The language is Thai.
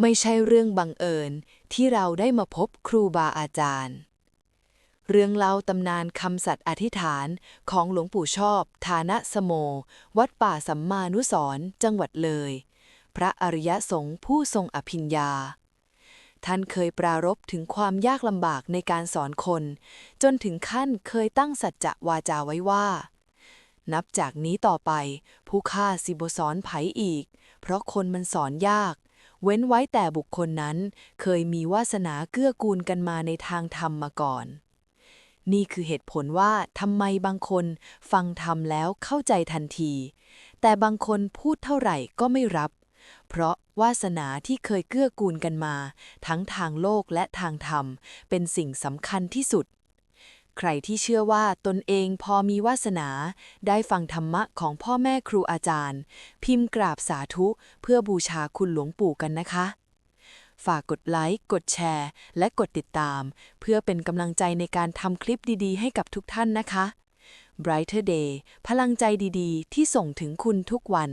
ไม่ใช่เรื่องบังเอิญที่เราได้มาพบครูบาอาจารย์ เรื่องเล่าตำนานคำสัตย์อธิษฐานของหลวงปู่ชอบ ฐานะสโม วัดป่าสัมมานุสรจังหวัดเลย พระอริยสงฆ์ผู้ทรงอภิญญา ท่านเคยปรารภถึงความยากลำบากในการสอนคน จนถึงขั้นเคยตั้งสัจจะวาจาไว้ว่า นับจากนี้ต่อไป ผู้ฆ่าสิบสอนไผอีก เพราะคนมันสอนยาก เว้นไว้แต่บุคคลนั้นเคยมีวาสนาเกื้อกูลกันมาในทางธรรมมาก่อน นี่คือเหตุผลว่าทำไมบางคนฟังธรรมแล้วเข้าใจทันที แต่บางคนพูดเท่าไหร่ก็ไม่รับ เพราะวาสนาที่เคยเกื้อกูลกันมา ทั้งทางโลกและทางธรรม เป็นสิ่งสำคัญที่สุด ใครที่เชื่อว่าตนเองพอมีวาสนา ได้ฟังธรรมะของพ่อแม่ครูอาจารย์ พิมพ์กราบสาธุเพื่อบูชาคุณหลวงปู่กันนะคะ ฝากกดไลค์ กดแชร์ และกดติดตาม เพื่อเป็นกำลังใจในการทำคลิปดีๆ ให้กับทุกท่านนะคะ Brighter Day พลังใจดีๆ ที่ส่งถึงคุณทุกวัน